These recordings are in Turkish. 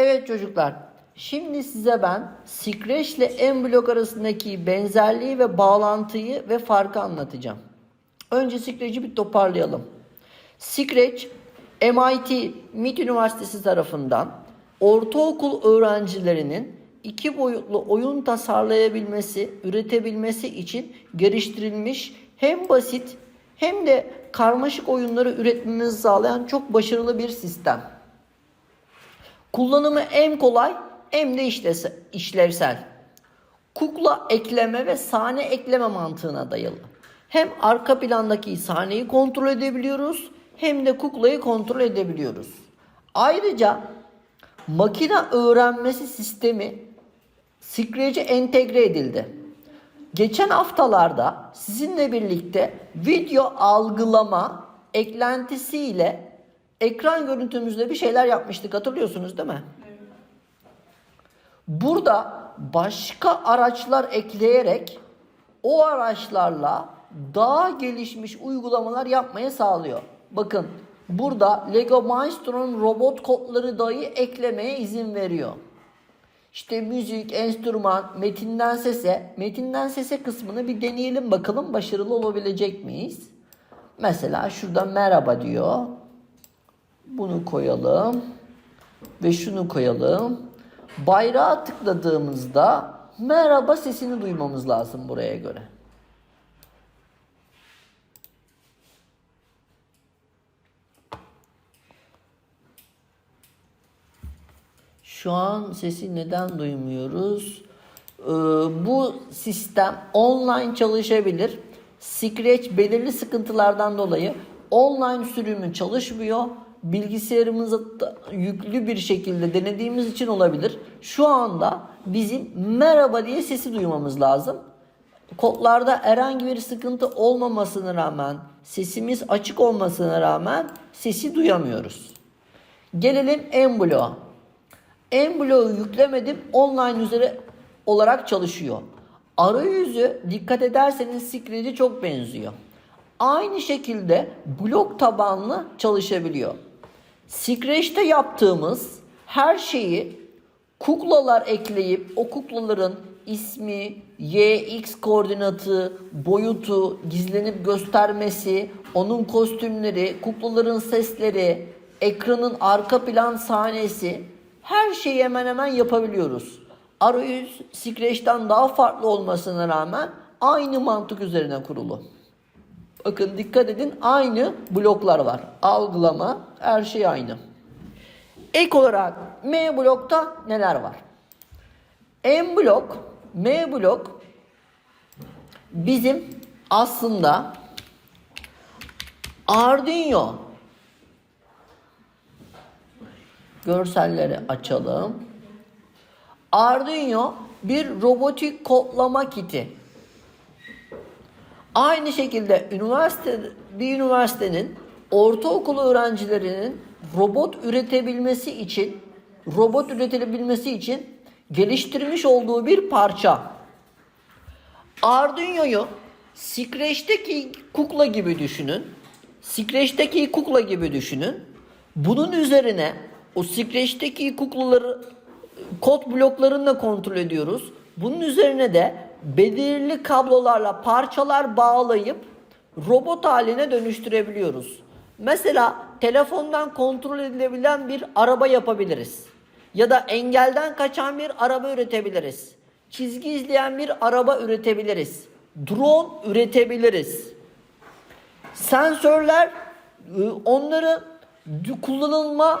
Evet çocuklar. Şimdi size ben Scratch ile Mblok arasındaki benzerliği ve bağlantıyı ve farkı anlatacağım. Önce Scratch'i bir toparlayalım. Scratch MIT MIT Üniversitesi tarafından ortaokul öğrencilerinin iki boyutlu oyun tasarlayabilmesi, üretebilmesi için geliştirilmiş hem basit hem de karmaşık oyunları üretmemizi sağlayan çok başarılı bir sistem. Kullanımı hem kolay hem de işlevsel. Kukla ekleme ve sahne ekleme mantığına dayalı. Hem arka plandaki sahneyi kontrol edebiliyoruz hem de kuklayı kontrol edebiliyoruz. Ayrıca makine öğrenmesi sistemi Scratch'e entegre edildi. Geçen haftalarda sizinle birlikte video algılama eklentisiyle ekran görüntümüzde bir şeyler yapmıştık hatırlıyorsunuz değil mi? Burada başka araçlar ekleyerek o araçlarla daha gelişmiş uygulamalar yapmaya sağlıyor. Bakın burada Lego Maestro'nun robot kodları dahi eklemeye izin veriyor. İşte müzik, enstrüman, metinden sese, metinden sese kısmını bir deneyelim bakalım başarılı olabilecek miyiz? Mesela şurada merhaba diyor. Bunu koyalım ve şunu koyalım. Bayrağa tıkladığımızda merhaba sesini duymamız lazım buraya göre. Şu an sesi neden duymuyoruz? Ee, bu sistem online çalışabilir. Scratch belirli sıkıntılardan dolayı online sürümü çalışmıyor. Bilgisayarımıza da yüklü bir şekilde denediğimiz için olabilir. Şu anda bizim merhaba diye sesi duymamız lazım. Kodlarda herhangi bir sıkıntı olmamasına rağmen, sesimiz açık olmasına rağmen sesi duyamıyoruz. Gelelim Emblo'a. Emblo'yu yüklemedim. Online üzere olarak çalışıyor. Arayüzü dikkat ederseniz Scratch'e çok benziyor. Aynı şekilde blok tabanlı çalışabiliyor. Scratch'te yaptığımız her şeyi kuklalar ekleyip o kuklaların ismi, y, x koordinatı, boyutu, gizlenip göstermesi, onun kostümleri, kuklaların sesleri, ekranın arka plan sahnesi her şeyi hemen hemen yapabiliyoruz. Arayüz Scratch'ten daha farklı olmasına rağmen aynı mantık üzerine kurulu. Bakın dikkat edin aynı bloklar var. Algılama her şey aynı. Ek olarak M blokta neler var? M blok, M blok bizim aslında Arduino görselleri açalım. Arduino bir robotik kodlama kiti. Aynı şekilde üniversite bir üniversitenin ortaokul öğrencilerinin robot üretebilmesi için robot üretebilmesi için geliştirmiş olduğu bir parça. Arduino'yu Scratch'teki kukla gibi düşünün. Scratch'teki kukla gibi düşünün. Bunun üzerine o Scratch'teki kuklaları kod bloklarını da kontrol ediyoruz. Bunun üzerine de belirli kablolarla parçalar bağlayıp robot haline dönüştürebiliyoruz. Mesela telefondan kontrol edilebilen bir araba yapabiliriz. Ya da engelden kaçan bir araba üretebiliriz. Çizgi izleyen bir araba üretebiliriz. Drone üretebiliriz. Sensörler e, onları kullanılma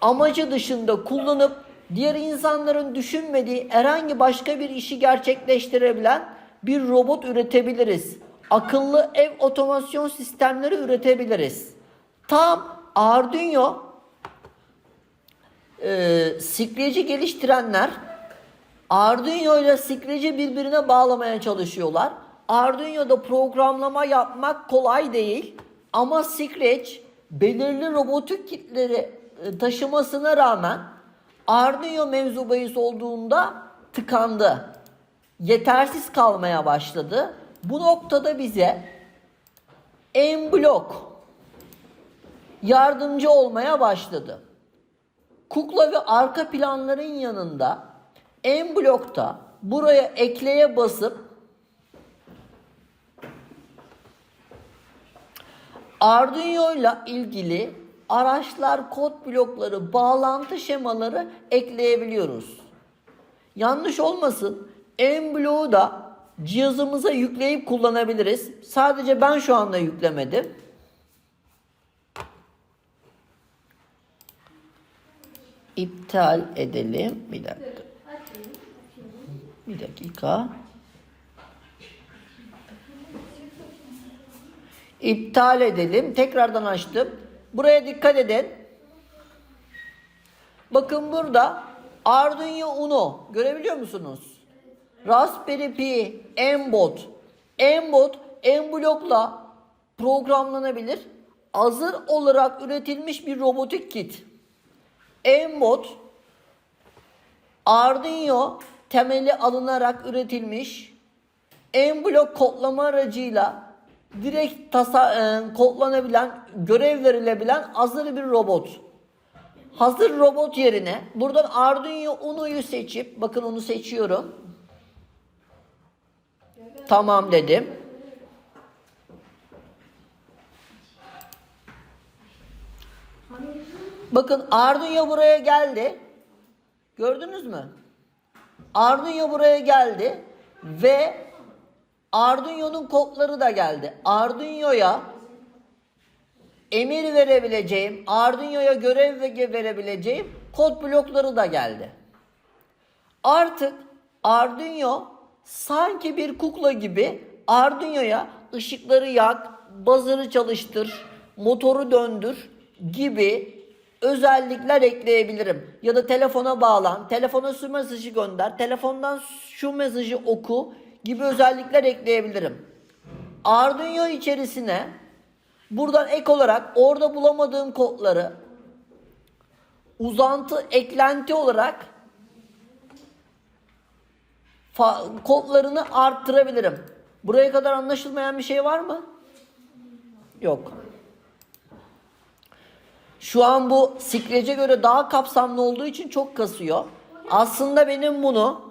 amacı dışında kullanıp diğer insanların düşünmediği herhangi başka bir işi gerçekleştirebilen bir robot üretebiliriz. Akıllı ev otomasyon sistemleri üretebiliriz. Tam Arduino e, Scratch'i geliştirenler Arduino ile Scratch'i birbirine bağlamaya çalışıyorlar. Arduino'da programlama yapmak kolay değil ama Scratch belirli robotik kitleri e, taşımasına rağmen Arduino mevzu bahis olduğunda tıkandı. Yetersiz kalmaya başladı. Bu noktada bize M-Block yardımcı olmaya başladı. kukla ve arka planların yanında en blokta buraya ekleye basıp Arduino ile ilgili araçlar, kod blokları, bağlantı şemaları ekleyebiliyoruz. Yanlış olmasın. En bloğu da cihazımıza yükleyip kullanabiliriz. Sadece ben şu anda yüklemedim. İptal edelim. Bir dakika. Bir dakika. İptal edelim. Tekrardan açtım. Buraya dikkat edin. Bakın burada Arduino Uno görebiliyor musunuz? Raspberry Pi, Mbot. Mbot M-Block'la programlanabilir. Hazır olarak üretilmiş bir robotik kit. Mbot Arduino temeli alınarak üretilmiş M-Block kodlama aracıyla direkt tasa, e, kodlanabilen, görev verilebilen hazır bir robot. Hazır robot yerine buradan Arduino Uno'yu seçip bakın onu seçiyorum. Tamam dedim. Bakın Arduino buraya geldi. Gördünüz mü? Arduino buraya geldi ve Arduino'nun kodları da geldi. Arduino'ya emir verebileceğim, Arduino'ya görev ve- verebileceğim kod blokları da geldi. Artık Arduino sanki bir kukla gibi Arduino'ya ışıkları yak, buzzer'ı çalıştır, motoru döndür gibi özellikler ekleyebilirim. Ya da telefona bağlan, telefona şu mesajı gönder, telefondan şu mesajı oku gibi özellikler ekleyebilirim. Arduino içerisine buradan ek olarak orada bulamadığım kodları uzantı eklenti olarak kodlarını arttırabilirim. Buraya kadar anlaşılmayan bir şey var mı? Yok. Şu an bu Scratch'e göre daha kapsamlı olduğu için çok kasıyor. Aslında benim bunu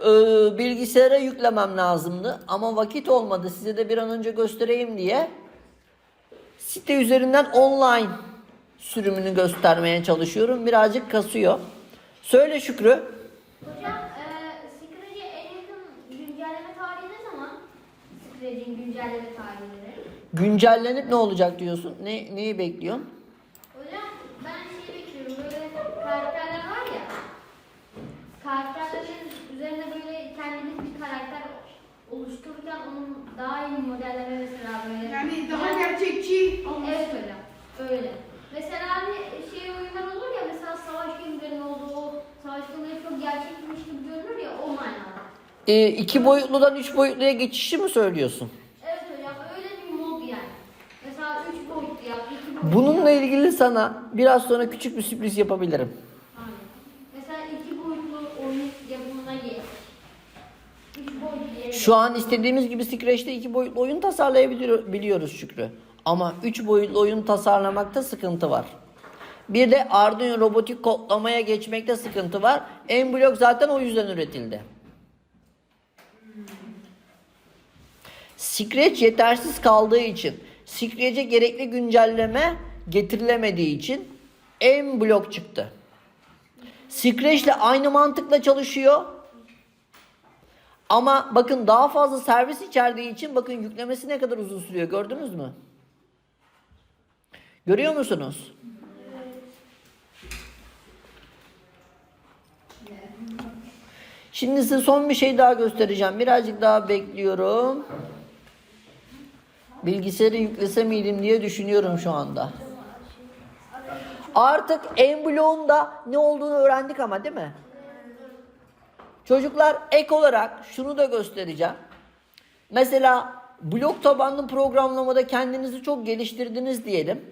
e, bilgisayara yüklemem lazımdı ama vakit olmadı. Size de bir an önce göstereyim diye site üzerinden online sürümünü göstermeye çalışıyorum. Birazcık kasıyor. Söyle Şükrü. Hocam, e, Scratch'e en yakın güncelleme tarihi ne zaman? Scratch'in güncelleme tarihleri. Güncellenip ne olacak diyorsun? Ne, neyi bekliyorsun? Hocam, ben şey bekliyorum, böyle karakterler var ya, karakterlerin üzerine böyle kendimiz bir karakter oluştururken onun daha iyi modelleme mesela böyle. Yani daha gerçekçi Evet hocam, öyle. Mesela hani şey oyunlar olur ya, mesela savaş gemilerinin olduğu, o savaş gemileri çok gerçekmiş gibi görünür ya, o manada. Ee, iki boyutludan üç boyutluya geçişi mi söylüyorsun? Evet hocam öyle bir mod yani. Mesela 3 boyutlu yap, 2 boyutlu Bununla yap. ilgili sana biraz sonra küçük bir sürpriz yapabilirim. Aynen. Mesela 2 boyutlu oyun yapımına geç. 3 boyutlu yere Şu an istediğimiz gibi Scratch'te iki boyutlu oyun tasarlayabiliyoruz Şükrü. Ama üç boyutlu oyun tasarlamakta sıkıntı var. Bir de Arduino robotik kodlamaya geçmekte sıkıntı var. En-Block zaten o yüzden üretildi. Scratch yetersiz kaldığı için, Scratch'e gerekli güncelleme getirilemediği için En-Block çıktı. Scratch ile aynı mantıkla çalışıyor. Ama bakın daha fazla servis içerdiği için bakın yüklemesi ne kadar uzun sürüyor gördünüz mü? Görüyor musunuz? Şimdi size son bir şey daha göstereceğim. Birazcık daha bekliyorum. Bilgisayarı yüklese miydim diye düşünüyorum şu anda. Artık en bloğun da ne olduğunu öğrendik ama değil mi? Çocuklar ek olarak şunu da göstereceğim. Mesela blok tabanlı programlamada kendinizi çok geliştirdiniz diyelim.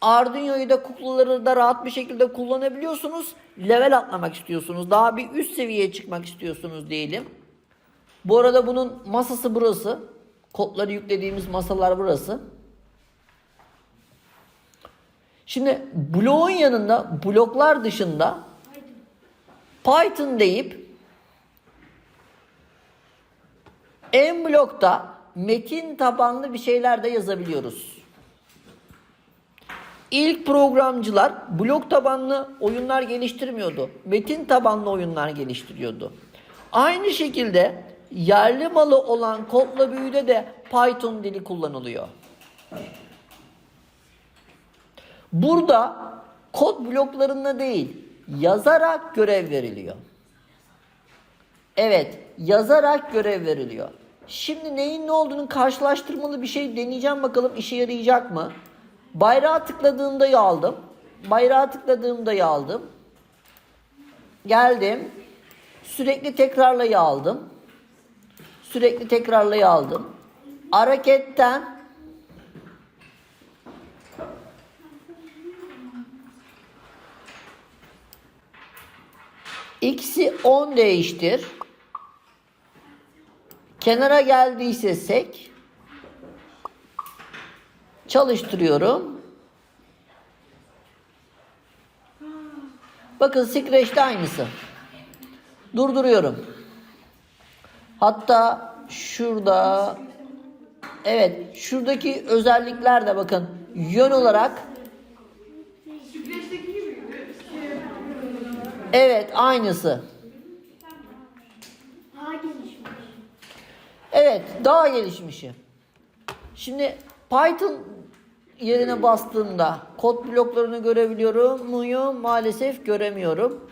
Arduino'yu da kuklaları da rahat bir şekilde kullanabiliyorsunuz. Level atlamak istiyorsunuz. Daha bir üst seviyeye çıkmak istiyorsunuz diyelim. Bu arada bunun masası burası. Kodları yüklediğimiz masalar burası. Şimdi bloğun yanında bloklar dışında Python deyip en blokta metin tabanlı bir şeyler de yazabiliyoruz. İlk programcılar blok tabanlı oyunlar geliştirmiyordu. Metin tabanlı oyunlar geliştiriyordu. Aynı şekilde yerli malı olan kodla büyüde de Python dili kullanılıyor. Burada kod bloklarında değil, yazarak görev veriliyor. Evet, yazarak görev veriliyor. Şimdi neyin ne olduğunu karşılaştırmalı bir şey deneyeceğim bakalım işe yarayacak mı? Bayrağı tıkladığımda yağ aldım. Bayrağı tıkladığımda yağ aldım. Geldim. Sürekli tekrarla yağ aldım. Sürekli tekrarla yağ aldım. Hareketten X'i 10 değiştir. Kenara geldiyse sek. Çalıştırıyorum. Bakın Scratch'te aynısı. Durduruyorum. Hatta şurada evet şuradaki özellikler de bakın yön olarak evet aynısı. Daha gelişmiş. Evet, daha gelişmişi. Şimdi Python yerine bastığımda kod bloklarını görebiliyorum muyum? Maalesef göremiyorum.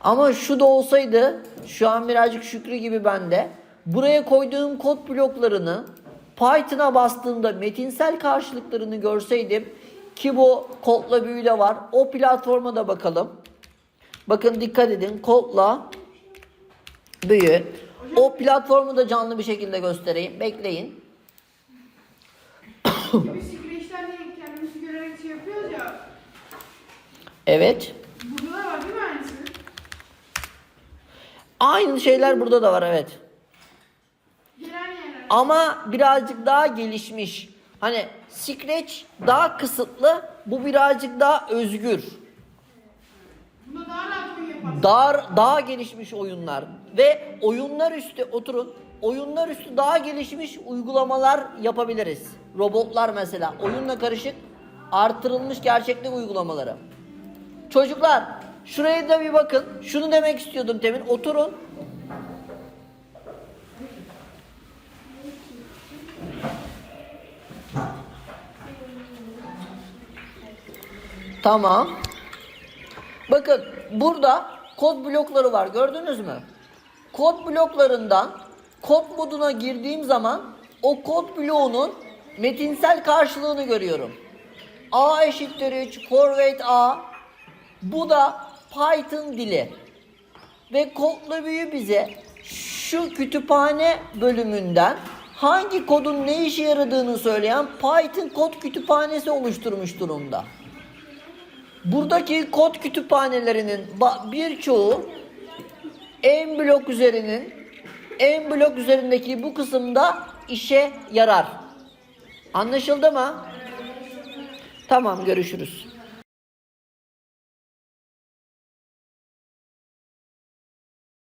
Ama şu da olsaydı şu an birazcık Şükrü gibi bende. Buraya koyduğum kod bloklarını Python'a bastığımda metinsel karşılıklarını görseydim ki bu kodla büyüde var. O platforma da bakalım. Bakın dikkat edin kodla büyü. O platformu da canlı bir şekilde göstereyim. Bekleyin. Biz süpreçten de kendimizi görerek şey yapıyoruz ya. Evet. Burada da var değil mi aynısı? Aynı şeyler burada da var evet. Yerler. Ama birazcık daha gelişmiş. Hani Scratch daha kısıtlı, bu birazcık daha özgür. Daha, daha gelişmiş oyunlar. Ve oyunlar üstü oturun. Oyunlar üstü daha gelişmiş uygulamalar yapabiliriz. Robotlar mesela. Oyunla karışık artırılmış gerçeklik uygulamaları. Çocuklar şuraya da bir bakın. Şunu demek istiyordum temin. Oturun. Tamam. Bakın burada kod blokları var gördünüz mü? Kod bloklarından kod moduna girdiğim zaman o kod bloğunun metinsel karşılığını görüyorum. A eşittir 3 forward A bu da Python dili. Ve kodlu büyü bize şu kütüphane bölümünden hangi kodun ne işe yaradığını söyleyen Python kod kütüphanesi oluşturmuş durumda. Buradaki kod kütüphanelerinin birçoğu en blok üzerinin en blok üzerindeki bu kısımda işe yarar. Anlaşıldı mı? Tamam görüşürüz.